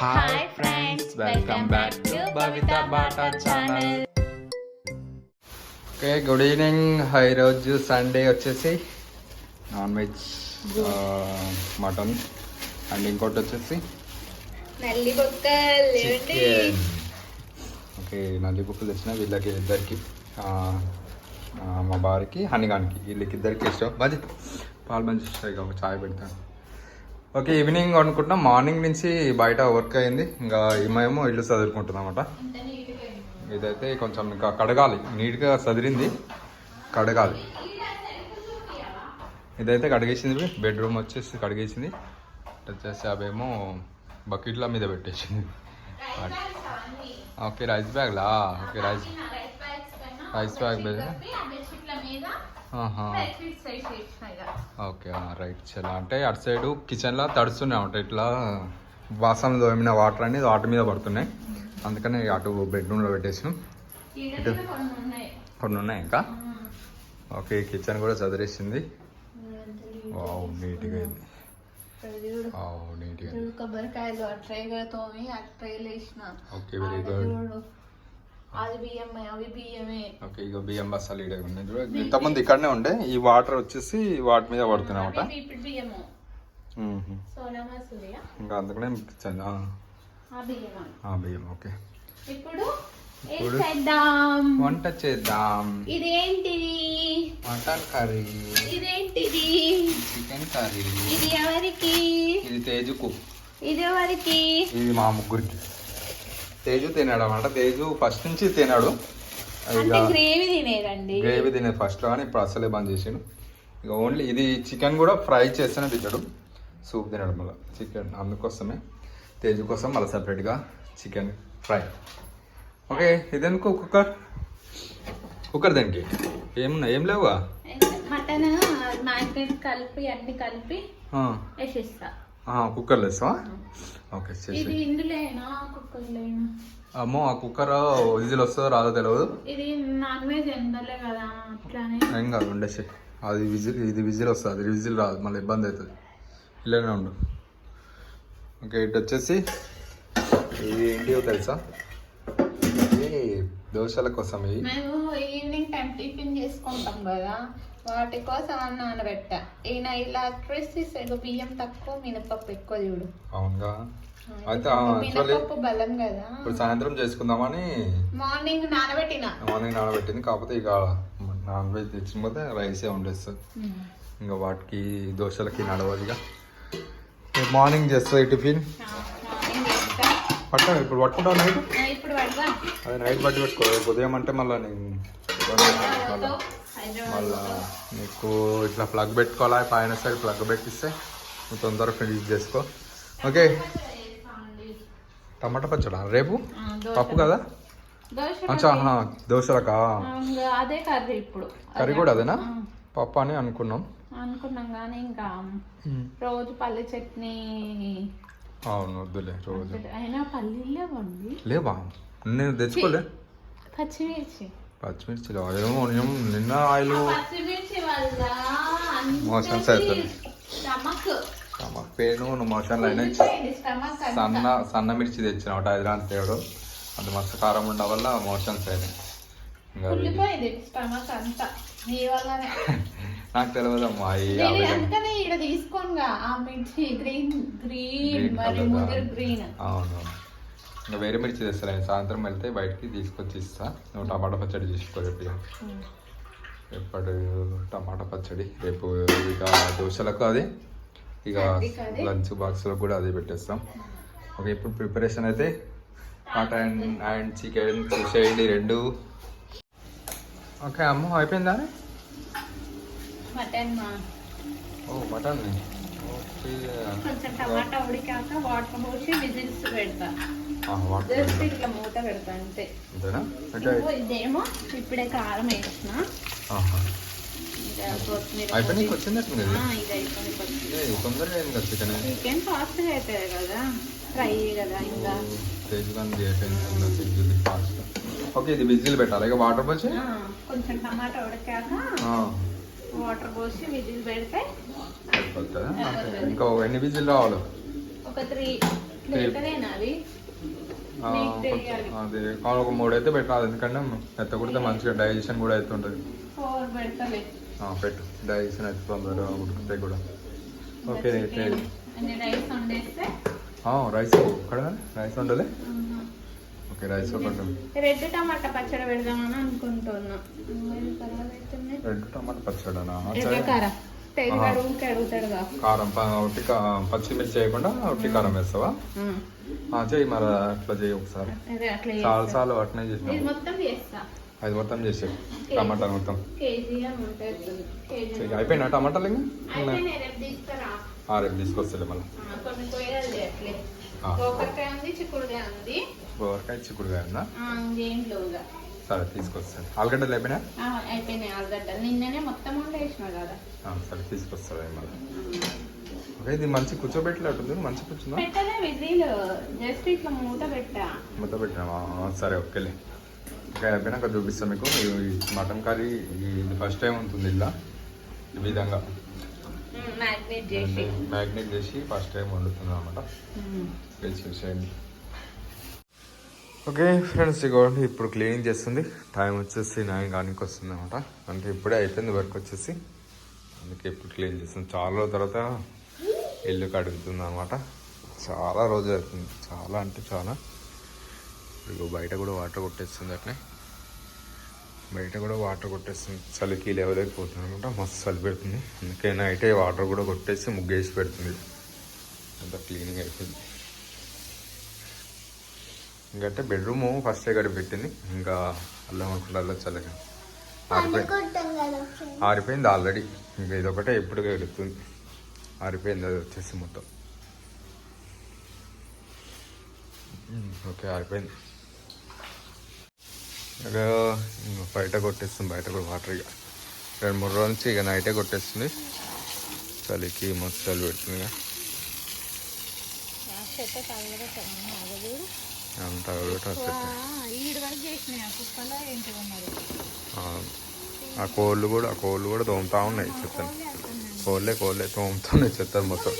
Hi friends welcome back to Bhavita Bata channel okay good evening ఈరోజు Sunday వచ్చేసి non veg mutton and ఇంకోటి వచ్చేసి నల్లి okay నల్లి బుక్కులు తెచ్చిన వీళ్ళకి ఇద్దరికి మా భార్యకి హనీగానికి. వీళ్ళకి ఇద్దరికి ఇష్టం. మంచి పాలు మంచి ఇష్టం ఇక చాయ్ పెడతాను. ఓకే ఈవినింగ్ అనుకుంటున్నాం. మార్నింగ్ నుంచి బయట వర్క్ అయింది. ఇంకా ఏమేమో ఇల్లు చదువుకుంటున్నాం అన్నమాట ఇదైతే కొంచెం ఇంకా కడగాలి. నీట్గా సదిరింది. కడగాలి. ఇదైతే కడిగేసింది బెడ్రూమ్ వచ్చేసి కడిగేసింది. వచ్చేసి అవేమో బకెట్ల మీద పెట్టేసింది. ఓకే రైస్ బ్యాగ్లా? ఓకే రైస్ రైస్ బ్యాగ్ మీద ఓకే రైట్ చలా. అంటే అటు సైడ్ కిచెన్లో తడుస్తున్నాయి అన్నమాట. ఇట్లా వాసన తోమిన వాటర్ అనేది వాటి మీద పడుతున్నాయి. అందుకని అటు బెడ్రూమ్లో పెట్టేసినాం. ఇటు కొన్ని ఉన్నాయి ఇంకా. ఓకే కిచెన్ కూడా చదిరేసింది. వావ్ నీట్గా అయింది. వావ్ నీట్గా కొబ్బరికాయలు తోమి వేసిన ఓకే వెరీ గుడ్ అది బియ్యమే అవి బియ్యమే. ఓకే ఇక బియ్యం ఉన్నాయి చూడు. ఇక్కడనే ఉండే ఈ వాటర్ వచ్చేసి వాటి మీద పడుతున్నాయి బియ్యము. ఇంకా అందుకనే ఆ, బియ్యం ఓకే. ఇప్పుడు వంట చేద్దాం. ఇదేంటిది మటన్ కర్రీ. ఇదేంటిది? Chicken curry. ఇది ఎవరికి? ఇది తేజుకు. ఇది ఎవరికి? ఇది మా ముగ్గురికి. తేజు తినాడు అన్నమాట తేజు ఫస్ట్ నుంచి తినాడు. గ్రేవీ తినేదండి. గ్రేవీ తినేది ఫస్ట్ కానీ ఇప్పుడు అసలే బంద్ చేసాడు. ఇక ఓన్లీ ఇది చికెన్ కూడా ఫ్రై చేస్తేనే తింటాడు. సూప్ తినడం మళ్ళీ చికెన్ అందుకోసమే. తేజు కోసం మళ్ళీ సపరేట్గా చికెన్ ఫ్రై. ఓకే ఇదెందుకు కుక్కర్? కుక్కర్ దానికి? ఏమున్నాయి ఏం లేవుగా? మటన్ మ్యాగ్నెట్ కలిపి అన్ని కలిపి వేసేస్తా. ఆ, కుక్కర్లో వేస్తావా ఓకే ఇది చేసి అమ్మో ఆ కుక్కర్ విజిల్ వస్తుందో రాదో తెలియదు ఇది నాన్ వెజ్ ఎందలే కదా అట్లానే. ఏం కాదు ఉండేసి. అది విజిల్ ఇది విజిల్ వస్తుంది అది విజిల్ రాదు మళ్ళీ ఇబ్బంది అవుతుంది ఇలానే ఉండు. ఓకే ఇటు వచ్చేసి ఇది ఏంటివో తెలుసా? ఇది దోశల కోసం మేము ఈవినింగ్ టైం టిఫిన్ చేసుకుంటాం కదా వాటి కోసం అని నానబెట్టా ఈయన ఇలా చేసేసాడు బియ్యం తక్కువ మినపప్పు ఎక్కువ చూడు అవునుగా. అయితే మినపప్పు బలం కదా. ఇప్పుడు సాయంత్రం చేసుకుందామని మార్నింగ్ నానబెట్టిన? మార్నింగ్ నానబెట్టింది కాకపోతే ఇక నాన్ వెజ్ తెచ్చిపోతే రైసే వండేస్తుంది ఇంకా వాటికి దోశలకి నడవదు ఇక రేపు మార్నింగ్ చేస్తుంది టిఫిన్. పట్ట ఇప్పుడు పట్టుకుంటావు నైట్? ఇప్పుడు అది నైట్ బట్టి పెట్టుకో ఉదయం అంటే మళ్ళీ నేను అవుతుంది మళ్ళా నీకు ఇట్లా ప్లగ్ పెట్టుకోవాలా పైన సైడ్ ప్లగ్ పెట్టిస్తే నువ్వు తొందరగా ఫినిష్ చేసుకో ఓకే టమాటా పచ్చడా రేపు. పప్పు కదా అచ్చా దోశలకా అదే కర్రీ ఇప్పుడు. కర్రీ కూడా అదేనా? పప్పు అని అనుకున్నాం. అనుకున్నాం కానీ ఇంకా రోజు పల్లి చట్నీ అవును వద్దులే రోజు. అయినా పల్లీలే వండి లేవా? నేను తెచ్చుకోలే. పచ్చిమిర్చి. పచ్చిమిర్చి లేవా ఏమో నిన్న ఆయిల్ Motions అవుతుంది. స్టమక్. పెయిన్ నువ్వు మోషన్లు అయినా సన్న సన్న మిర్చి తెచ్చిన ఒకటి హైదరాబాద్ తేడు అది మస్తు కారం ఉండడం వల్ల మోషన్స్ అయినాయి. అంతా. నాకు తెలియదమ్మా ఈ నేను యాభై అందుకనే ఇక్కడ తీసుకోనుగా ఆ మిర్చి గ్రీన్ గ్రీన్ Green మరి colour దా? ముదురు గ్రీన్. అవును. ఇంకా వేరే మిర్చి తెస్తాను నేను సాయంత్రం వెళ్తే బయటికి తీసుకొచ్చి ఇస్తా. నువ్వు టమాటా పచ్చడి చేసుకో రేపు. ఎప్పటి టమాటా పచ్చడి రేపు ఇక దోశలకు అది ఇక. లంచ్ బాక్స్లో కూడా అది పెట్టేస్తాం. ఓకే ఇప్పుడు ప్రిపరేషన్ అయితే మటన్ అండ్ చికెన్ చూసేయండి రెండు. ఓకే అమ్మ అయిపోయిందా? మటన్ ఓ మటన్. ఓకే. కొంచెం టమాటా ఉడికాక వాటర్ పోసి విజిల్స్ పెడతా. జస్ట్ ఇట్లా మూత పెడతా అంతే. ఇదేమో ఇప్పుడే కారం వేసిన. అయిపోయినాక. ఏ తొందరగా అయింది కదా చికెన్? చికెన్ ఫాస్ట్గా అవుతుంది కదా ఫ్రై కదా ఇంకా. ఫాస్ట్ ఓకే ఇది విజిల్ పెట్టాలి. ఇక వాటర్ పోసి? కొంచెం టమాటా ఉడికాక వాటర్ పోసి విజిల్ పెడితే ఇంకా ఎన్ని విజిల్ రావాలి? ఒక త్రీ బెటరేనా అది ఒక మూడు అయితే పెట్టాలి ఎందుకంటే మెత్త కుడితే మంచిగా డైజెషన్ కూడా అవుతుంటుంది. పెట్టు. డైజెషన్ అయితే తొందరగా ఉడుకుతాయి కూడా. ఓకే అయితే. రైస్ ఇక్కడ రైస్ ఉండలే ఓకే రైస్ ఒకటి రెడ్ టమాటా పచ్చడి పెడదామని అనుకుంటున్నా. రెడ్ టమాటా పచ్చడనా? కారం కా- పచ్చిమిర్చి చేయకుండా ఉట్టి కారం వేస్తావా? ఆ, చెయ్యి మరి అట్లా చేయి ఒకసారి. చాలా. సార్లు అట్నే చేసినాం అది మొత్తం చేసే టమాటా మొత్తం. అయిపోయినా టమాటాలు ఇంకా? రేపు తీసుకొస్తలే మళ్ళీ. గోకరకాయ ఉంది చిక్కుడుకాయ ఉంది. సరే తీసుకొస్తాను ఆలుగడ్డలు అయిపోయినా అయిపోయినాయి ఆలుగడ్డ నిన్ననే మొత్తం వండేసిన కదా. ఆ, సరే తీసుకొస్తాను మళ్ళీ. ఓకే ఇది మంచి కూర్చోబెట్టలేటుంది మంచి కూర్చుందా? పెట్టలే విజిల్. జస్ట్ ఇట్లా మూత పెట్టా. పెట్టినావా సరే ఓకేలే. ఇంకా అయిపోయినాక చూపిస్తాను మీకు. మటన్ కర్రీ ఇది ఫస్ట్ టైం ఉంటుంది ఇలా. ఈ విధంగా. మ్యాగ్నేట్ చేసి. మ్యాగ్నేట్ చేసి ఫస్ట్ టైం వండుతున్నాను అనమాట తెలిసి చూసేయండి ఓకే ఫ్రెండ్స్ ఇగోండి ఇప్పుడు క్లీనింగ్ చేస్తుంది. టైం వచ్చేసి నైన్ కానీ వస్తుంది అనమాట అంటే ఇప్పుడే అయిపోయింది వర్క్ వచ్చేసి. అందుకే ఇప్పుడు క్లీన్ చేస్తుంది. చాలా రోజుల తర్వాత ఇల్లు కడుగుతుంది అనమాట చాలా రోజులు అవుతుంది. చాలా అంటే చాలా. ఇప్పుడు బయట కూడా వాటర్ కొట్టేస్తుంది అట్లే. బయట కూడా వాటర్ కొట్టేస్తుంది. చలికి లేవలేకపోతుంది అనమాట మస్తు చలి పెడుతుంది. అందుకే నైటే వాటర్ కూడా కొట్టేసి ముగ్గేసి పెడుతుంది. అంతా క్లీనింగ్ అయిపోయింది. ఇంకంటే బెడ్రూమ్ ఫస్ట్ గడి పెట్టింది. ఇంకా అల్లం అనుకుంటే అల్లం చల్లగా ఆరిపోయింది ఆరిపోయింది ఆల్రెడీ. ఇంకా ఇదొకటే ఎప్పుడు ఎడుతుంది ఆరిపోయింది అది వచ్చేసి మొత్తం. ఓకే ఆరిపోయింది. బయట కొట్టేస్తుంది బయట కూడా వాటర్ ఇక. రెండు మూడు రోజుల నుంచి ఇక నైటే కొట్టేస్తుంది. చలికి మస్తు చలి పెడుతుంది ఇక. అంత ఆ కోళ్ళు కూడా ఆ కోళ్ళు కూడా తోముతా ఉన్నాయి చెత్తను. కోళ్ళే కోళ్ళే తోముతున్నాయి చెత్త మొత్తం.